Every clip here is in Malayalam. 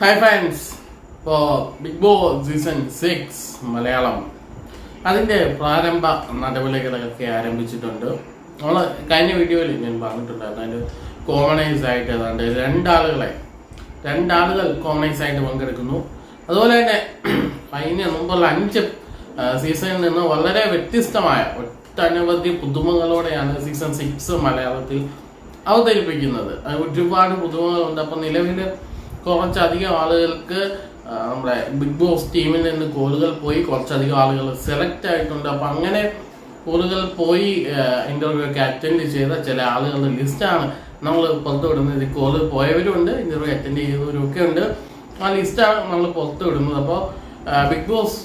ഹായ് ഫ്രണ്ട്സ് ഇപ്പോൾ big boss season six Malayalam. അതിന്റെ പ്രാരംഭ നടപടികളൊക്കെ ആരംഭിച്ചിട്ടുണ്ട്. നമ്മൾ കഴിഞ്ഞ വീഡിയോയിൽ ഞാൻ പറഞ്ഞിട്ടുണ്ടായിരുന്നു അതിന്റെ കോമണൈസ് ആയിട്ട് ഏതാണ്ട് രണ്ടാളുകളെ രണ്ടാളുകൾ കോമണൈസ് ആയിട്ട് പങ്കെടുക്കുന്നു. അതുപോലെ തന്നെ അതിന് മുമ്പുള്ള അഞ്ച് സീസണിൽ നിന്ന് വളരെ വ്യത്യസ്തമായ ഒട്ടനവധി പുതുമകളോടെയാണ് സീസൺ സിക്സ് മലയാളത്തിൽ അവതരിപ്പിക്കുന്നത്. ഒരുപാട് പുതുമകളുണ്ട്. അപ്പം നിലവിൽ കുറച്ചധികം ആളുകൾക്ക് നമ്മുടെ ബിഗ് ബോസ് ടീമിൽ നിന്ന് കോളുകൾ പോയി കുറച്ചധികം ആളുകൾ സെലക്ട് ആയിട്ടുണ്ട്. അപ്പം അങ്ങനെ കോളുകൾ പോയി ഇന്റർവ്യൂ ഒക്കെ അറ്റൻഡ് ചെയ്ത ചില ആളുകളുടെ ലിസ്റ്റാണ് നമ്മൾ പുറത്തു വിടുന്നത്. ഈ കോൾ പോയവരുണ്ട് ഇന്റർവ്യൂ അറ്റൻഡ് ചെയ്തവരും ഒക്കെ ഉണ്ട്. ആ ലിസ്റ്റാണ് നമ്മൾ പുറത്തു വിടുന്നത്. അപ്പോൾ ബിഗ് ബോസ്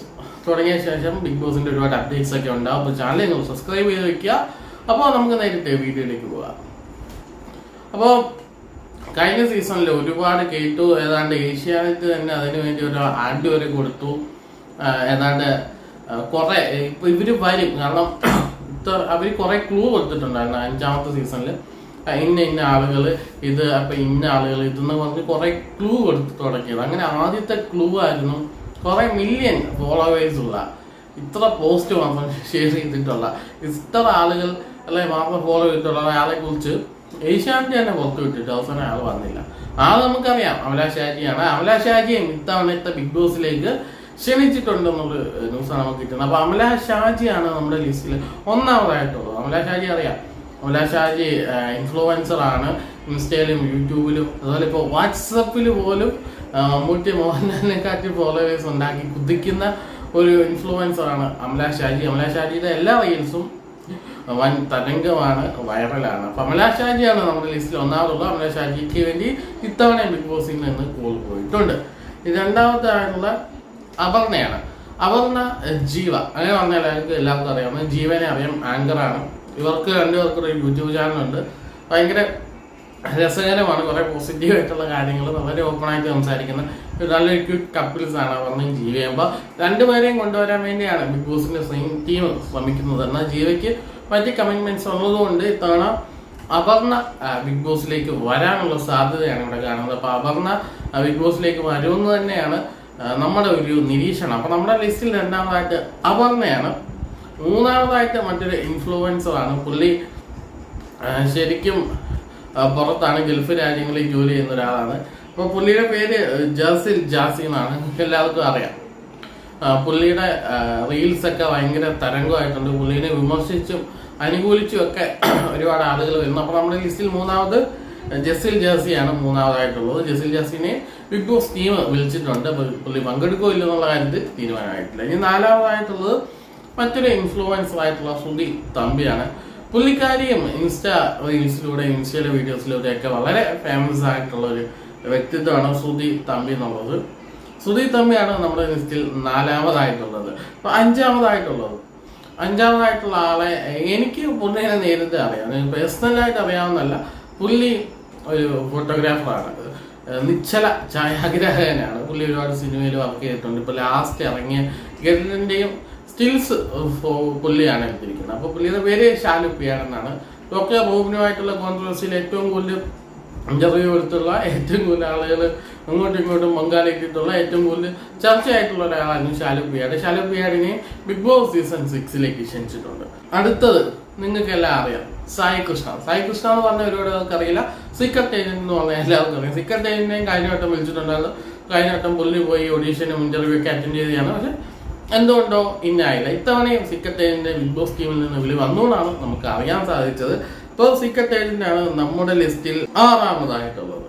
തുടങ്ങിയ ശേഷം ബിഗ് ബോസിന്റെ ഒരുപാട് അപ്ഡേറ്റ്സ് ഒക്കെ ഉണ്ട്. അപ്പോൾ ചാനൽ നിങ്ങൾ സബ്സ്ക്രൈബ് ചെയ്ത് വെക്കുക. അപ്പോൾ നമുക്ക് നേരിട്ട് വീഡിയോയിലേക്ക് പോകാം. അപ്പോൾ കഴിഞ്ഞ സീസണിൽ ഒരുപാട് കേട്ടു. ഏതാണ്ട് ഏഷ്യാനെറ്റ് തന്നെ അതിനു വേണ്ടി ഒരു ആഡ് വരെ കൊടുത്തു. ഏതാണ്ട് കുറെ ഇപ്പൊ ഇവർ വരും. കാരണം അവർ കുറെ ക്ലൂ കൊടുത്തിട്ടുണ്ടായിരുന്നു അഞ്ചാമത്തെ സീസണിൽ ഇന്ന ഇന്ന ആളുകൾ ഇത് അപ്പൊ ഇന്ന ആളുകൾ ഇതെന്ന് പറഞ്ഞ് കുറെ ക്ലൂ കൊടുത്ത് തുടങ്ങിയത്. അങ്ങനെ ആദ്യത്തെ ക്ലൂ ആയിരുന്നു കുറെ മില്യൺ ഫോളോവേഴ്സ് ഉള്ള ഇത്ര പോസ്റ്റ് മാത്രം ഷെയർ ചെയ്തിട്ടുള്ള ഇത്ര ആളുകൾ അല്ലെ മാത്രം ഫോളോ ചെയ്തിട്ടുള്ള ആളെ കുറിച്ച് ഏഷ്യാനെറ്റ് തന്നെ പുറത്തു വിട്ടിട്ട് അവസാനം ആൾ വന്നില്ല. ആൾ നമുക്കറിയാം അമല ഷാജിയാണ് അമല ഷാജിയും ഇത്തവണത്തെ ബിഗ് ബോസിലേക്ക് ക്ഷണിച്ചിട്ടുണ്ടെന്നുള്ള ന്യൂസാണ് നമുക്ക് കിട്ടുന്നത്. അപ്പൊ അമല ഷാജിയാണ് നമ്മുടെ ലിസ്റ്റിൽ ഒന്നാമതായിട്ടുള്ളത്. അമല ഷാജി അറിയാം. അമല ഷാജി ഇൻഫ്ലുവൻസർ ആണ്. ഇൻസ്റ്റയിലും യൂട്യൂബിലും അതുപോലെ ഇപ്പോൾ വാട്സപ്പിൽ പോലും ആ, മമ്മൂട്ടി മോഹൻലാലിനെക്കാട്ടി ഫോളോവേഴ്സ് ഉണ്ടാക്കി കുതിക്കുന്ന ഒരു ഇൻഫ്ലുവൻസറാണ് അമല ഷാജി അമല ഷാജിയുടെ എല്ലാ റീൽസും വൻ തരംഗമാണ് വൈറലാണ്. അപ്പൊ അമല ഷാജിയാണ് നമ്മുടെ ലിസ്റ്റിൽ ഒന്നാമതുള്ളത്. അമല ഷാജിക്ക് വേണ്ടി ഇത്തവണ ബിഗ് ബോസിൽ നിന്ന് കോൾ പോയിട്ടുണ്ട്. രണ്ടാമത്തെ ആയിട്ടുള്ള അപർണയാണ്. അപർണ ജീവ. അങ്ങനെ പറഞ്ഞാൽ എനിക്ക് എല്ലാവർക്കും അറിയാം ജീവനെ അറിയാം ആങ്കറാണ് ഇവർക്ക് രണ്ടുപേർക്കും യൂട്യൂബ് യൂട്യൂബ് ചാനലുണ്ട് ഭയങ്കര രസകരമാണ് കുറെ പോസിറ്റീവ് ആയിട്ടുള്ള കാര്യങ്ങൾ വളരെ ഓപ്പൺ ആയിട്ട് സംസാരിക്കുന്ന നല്ലൊരു ക്യൂട്ട് ആണ് അപർണയും ജീവയും അപ്പൊ രണ്ടുപേരെയും കൊണ്ടുവരാൻ വേണ്ടിയാണ് ബിഗ് ബോസിന്റെ സെയിം ടീം ശ്രമിക്കുന്നത്. എന്നാൽ ജീവയ്ക്ക് മറ്റ് കമ്മിറ്റ്മെന്റ്സ് ഉള്ളതുകൊണ്ട് ഇത്തവണ അപർണ ബിഗ് ബോസിലേക്ക് വരാനുള്ള സാധ്യതയാണ് ഇവിടെ കാണുന്നത്. അപ്പൊ അപർണ ബിഗ് ബോസിലേക്ക് വരുമെന്ന് തന്നെയാണ് നമ്മുടെ ഒരു നിരീക്ഷണം. അപ്പൊ നമ്മുടെ ലിസ്റ്റിൽ രണ്ടാമതായിട്ട് അപർണയാണ്. മൂന്നാമതായിട്ട് മറ്റൊരു ഇൻഫ്ലുവൻസറാണ് പുള്ളി ശരിക്കും പുറത്താണ് ഗൾഫ് രാജ്യങ്ങളിൽ ജോലി ചെയ്യുന്ന ഒരാളാണ്. അപ്പൊ പുള്ളിയുടെ പേര് ജാസിൽ ജാസി എന്നാണ്. എല്ലാവർക്കും അറിയാം. പുള്ളിയുടെ റീൽസ് ഒക്കെ ഭയങ്കര തരംഗമായിട്ടുണ്ട്. പുള്ളിനെ വിമർശിച്ചും അനുകൂലിച്ചും ഒക്കെ ഒരുപാട് ആളുകൾ വരുന്നു. അപ്പൊ നമ്മുടെ ലിസ്റ്റിൽ മൂന്നാമത് ജസിൽ ജാസിയാണ് മൂന്നാമതായിട്ടുള്ളത്. ജസിൽ ജാസിനെ ബിഗ് ബോസ് ടീം വിളിച്ചിട്ടുണ്ട്. പുള്ളി പങ്കെടുക്കോ ഇല്ല എന്നുള്ള കാര്യത്തിൽ തീരുമാനമായിട്ടില്ല. ഇനി നാലാമതായിട്ടുള്ളത് മറ്റൊരു ഇൻഫ്ലുവൻസർ ആയിട്ടുള്ള സുധി തമ്പിയാണ്. പുള്ളിക്കാരിയും ഇൻസ്റ്റാ റീൽസിലൂടെ ഇൻസ്റ്റയിലെ വീഡിയോസിലൂടെ ഒക്കെ വളരെ ഫേമസ് ആയിട്ടുള്ള ഒരു വ്യക്തിത്വമാണ് സുധി തമ്പി എന്നുള്ളത്. സുധി തമ്പിയാണ് നമ്മുടെ ലിസ്റ്റിൽ നാലാമതായിട്ടുള്ളത്. അപ്പൊ അഞ്ചാമതായിട്ടുള്ളത്. അഞ്ചാമതായിട്ടുള്ള ആളെ എനിക്ക് പുള്ളിനെ നേരിട്ട് അറിയാം. പേഴ്സണലായിട്ട് അറിയാവുന്നല്ല പുള്ളി ഒരു ഫോട്ടോഗ്രാഫറാണ് നിശ്ചല ഛായാഗ്രാഹകനാണ്. പുള്ളി ഒരുപാട് സിനിമയിൽ വർക്ക് ചെയ്തിട്ടുണ്ട്. ഇപ്പൊ ലാസ്റ്റ് ഇറങ്ങിയ ഗരുഡന്റെയും സ്റ്റിൽസ് പുള്ളിയാണ് എടുത്തിരിക്കുന്നത്. അപ്പൊ പുള്ളിയുടെ പേര് ഷാലുപ്പിയാണെന്നാണ്. ഡോക്ടർ റൂബിനുമായിട്ടുള്ള കോൺട്രവേഴ്സിയിൽ ഏറ്റവും കൂടുതൽ ഇന്റർവ്യൂ എടുത്തുള്ള ഏറ്റവും കൂടുതൽ ആളുകൾ അങ്ങോട്ടും ഇങ്ങോട്ടും പങ്കാളിക്കിട്ടുള്ള ഏറ്റവും കൂടുതൽ ചർച്ചയായിട്ടുള്ള ഒരാളാണ് ഷാലുപ്പിയാട്. ഷാലുപ്പിയാടിനെ ബിഗ് ബോസ് സീസൺ സിക്സിലേക്ക് ക്ഷണിച്ചിട്ടുണ്ട്. അടുത്തത് നിങ്ങൾക്ക് എല്ലാം അറിയാം സായി കൃഷ്ണ. സായി കൃഷ്ണ എന്ന് പറഞ്ഞ ഒരുപാട് അറിയില്ല. സീക്രട്ട് ഏജന്റ് എന്ന് പറഞ്ഞാൽ എല്ലാവർക്കും അറിയാം. സീക്രട്ട് ഏജന്റിനെയും കഴിഞ്ഞ വട്ടം വിളിച്ചിട്ടുണ്ടായിരുന്നു. കഴിഞ്ഞ വട്ടം പുള്ളി പോയി ഓഡീഷനും ഇന്റർവ്യൂ ഒക്കെ അറ്റൻഡ് ചെയ്തതാണ്. പക്ഷെ എന്തുകൊണ്ടോ ഇന്നായില്ല ഇത്തവണയും ഏജന്റിന്റെ ബിഗ് ബോസ് ടീമിൽ നിന്ന് വിളി വന്നുകൊണ്ടാണ് നമുക്ക് അറിയാൻ സാധിച്ചത്. ഇപ്പോൾ ഏജന്റ് നമ്മുടെ ലിസ്റ്റിൽ ആറാമതായിട്ടുള്ളത്.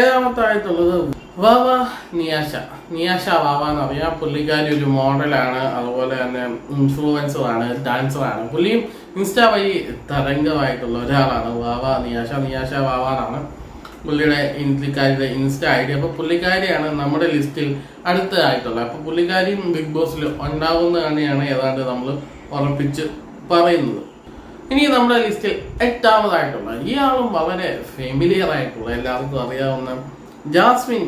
ഏഴാമത്തായിട്ടുള്ളത് വാവ നിയാഷ നിയാശ വാവ എന്നറിയാം പുള്ളിക്കാരി ഒരു മോഡലാണ്. അതുപോലെ തന്നെ ഇൻഫ്ലുവൻസറാണ് ഡാൻസറാണ് പുള്ളിയും ഇൻസ്റ്റാ വഴി തരംഗമായിട്ടുള്ള ഒരാളാണ്. വാവ നിയാഷ നിയാഷ വാവ പുള്ളിയുടെ പുള്ളിക്കാരിയുടെ ഇൻസ്റ്റ ഐ ഡി അപ്പൊ പുള്ളിക്കാരിയാണ് നമ്മുടെ ലിസ്റ്റിൽ അടുത്തതായിട്ടുള്ളത്. അപ്പൊ പുള്ളിക്കാരിയും ബിഗ് ബോസിൽ ഉണ്ടാവുന്ന തന്നെയാണ് ഏതാണ്ട് നമ്മൾ ഉറപ്പിച്ച് പറയുന്നത്. ഇനി നമ്മുടെ ലിസ്റ്റിൽ എട്ടാമതായിട്ടുള്ള ഈ ആളും വളരെ ഫെമിലിയർ ആയിട്ടുള്ള എല്ലാവർക്കും അറിയാവുന്ന ജാസ്മിൻ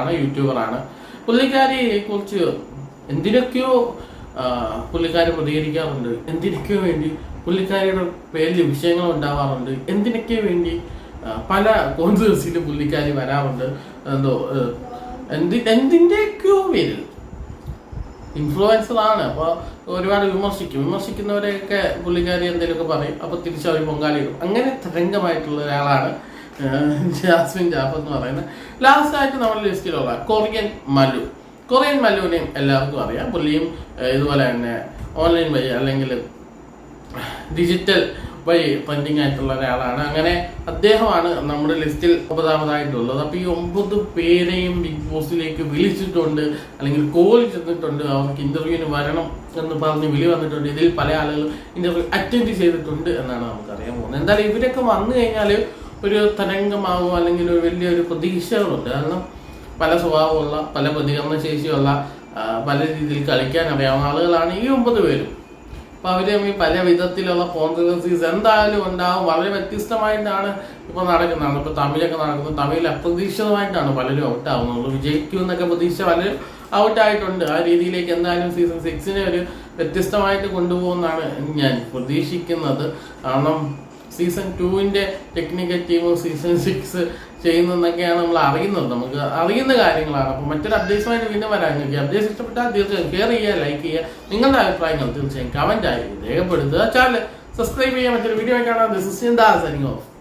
ആണ് യൂട്യൂബർ ആണ്. പുള്ളിക്കാരിയെ കുറിച്ച് എന്തിനൊക്കെയോ പുള്ളിക്കാരി പ്രതികരിക്കാറുണ്ട്. എന്തിനൊക്കെയോ വേണ്ടി പുള്ളിക്കാരിയുടെ പേരിൽ വിഷയങ്ങൾ ഉണ്ടാവാറുണ്ട്. എന്തിനൊക്കെ വേണ്ടി പല കോൺസേഴ്സിലും പുള്ളിക്കാരി വരാറുണ്ട്. എന്തോ എന്തി എന്തിന്റെയൊക്കെയോ പേരിൽ. ഇൻഫ്ലുവൻസർ അപ്പോൾ ഒരുപാട് വിമർശിക്കും. വിമർശിക്കുന്നവരെയൊക്കെ പുള്ളിക്കാരി എന്തെങ്കിലുമൊക്കെ പറയും. അപ്പോൾ തിരിച്ചവർ പൊങ്കാലിടും അങ്ങനെ തരംഗമായിട്ടുള്ള ഒരാളാണ് ജാസ്മിൻ ജാഫർ എന്ന് പറയുന്നത്. ലാസ്റ്റ് ആയിട്ട് നമ്മുടെ ലിസ്റ്റിലുള്ള കൊറിയൻ മലു കൊറിയൻ മലുവിനെയും എല്ലാവർക്കും അറിയാം. പുള്ളിയും ഇതുപോലെ തന്നെ ഓൺലൈൻ വഴി അല്ലെങ്കിൽ ഡിജിറ്റൽ വഴി ട്രെൻഡിങ് ആയിട്ടുള്ള ഒരാളാണ്. അങ്ങനെ അദ്ദേഹമാണ് നമ്മുടെ ലിസ്റ്റിൽ ഒമ്പതാമതായിട്ടുള്ളത്. അപ്പൊ ഈ ഒമ്പത് പേരെയും ബിഗ് ബോസിലേക്ക് വിളിച്ചിട്ടുണ്ട്. അല്ലെങ്കിൽ കോൾ ചെന്നിട്ടുണ്ട് അവർക്ക് ഇന്റർവ്യൂവിന് വരണം എന്ന് പറഞ്ഞ് വിളി വന്നിട്ടുണ്ട്. ഇതിൽ പല ആളുകളും ഇന്റർവ്യൂ അറ്റൻഡ് ചെയ്തിട്ടുണ്ട് എന്നാണ് നമുക്ക് അറിയാൻ പോകുന്നത്. എന്തായാലും ഇവരൊക്കെ വന്നു കഴിഞ്ഞാൽ ഒരു തരംഗമാകും അല്ലെങ്കിൽ ഒരു വലിയൊരു പ്രതീക്ഷകളുണ്ട്. കാരണം പല സ്വഭാവമുള്ള പല പ്രതികരണ ശേഷിയുള്ള പല രീതിയിൽ കളിക്കാൻ അറിയാവുന്ന ആളുകളാണ് ഈ ഒമ്പത് പേരും. അപ്പൊ അവർ തമ്മിൽ പല വിധത്തിലുള്ള കോൺട്രവേഴ്സീസ് എന്തായാലും ഉണ്ടാവും. വളരെ വ്യത്യസ്തമായിട്ടാണ് ഇപ്പൊ നടക്കുന്നത്. ഇപ്പൊ തമിഴൊക്കെ നടക്കുന്നത് തമിഴിൽ അപ്രതീക്ഷിതമായിട്ടാണ് പലരും ഔട്ട് ആവുന്നത്. വിജയിക്കും എന്നൊക്കെ പ്രതീക്ഷ പലരും ഔട്ട് ആയിട്ടുണ്ട്. ആ രീതിയിലേക്ക് എന്തായാലും സീസൺ സിക്സിനെ ഒരു വ്യത്യസ്തമായിട്ട് കൊണ്ടുപോകുമെന്നാണ് ഞാൻ പ്രതീക്ഷിക്കുന്നത്. കാരണം സീസൺ ടുവിന്റെ ടെക്നിക്കൽ ടീമും സീസൺ സിക്സ് ചെയ്യുന്നതെന്നൊക്കെയാണ് നമ്മൾ അറിയുന്നത്. നമുക്ക് അറിയുന്ന കാര്യങ്ങളാണ്. അപ്പോൾ മറ്റൊരു അപ്ഡേറ്റ്സുമായിട്ട് വീണ്ടും വരാൻ നിങ്ങൾക്ക് അപ്ഡേറ്റ്സ് ഇഷ്ടപ്പെട്ടാൽ തീർച്ചയായും ഷെയർ ചെയ്യുക ലൈക്ക് ചെയ്യുക. നിങ്ങളുടെ അഭിപ്രായങ്ങൾ തീർച്ചയായും കമന്റ് ആയി രേഖപ്പെടുത്തുക. ചാനൽ സബ്സ്ക്രൈബ് ചെയ്യാൻ മറ്റൊരു വീഡിയോ കാണാം. ദിസ് ഇസ് ചിന്താ ഓഫ്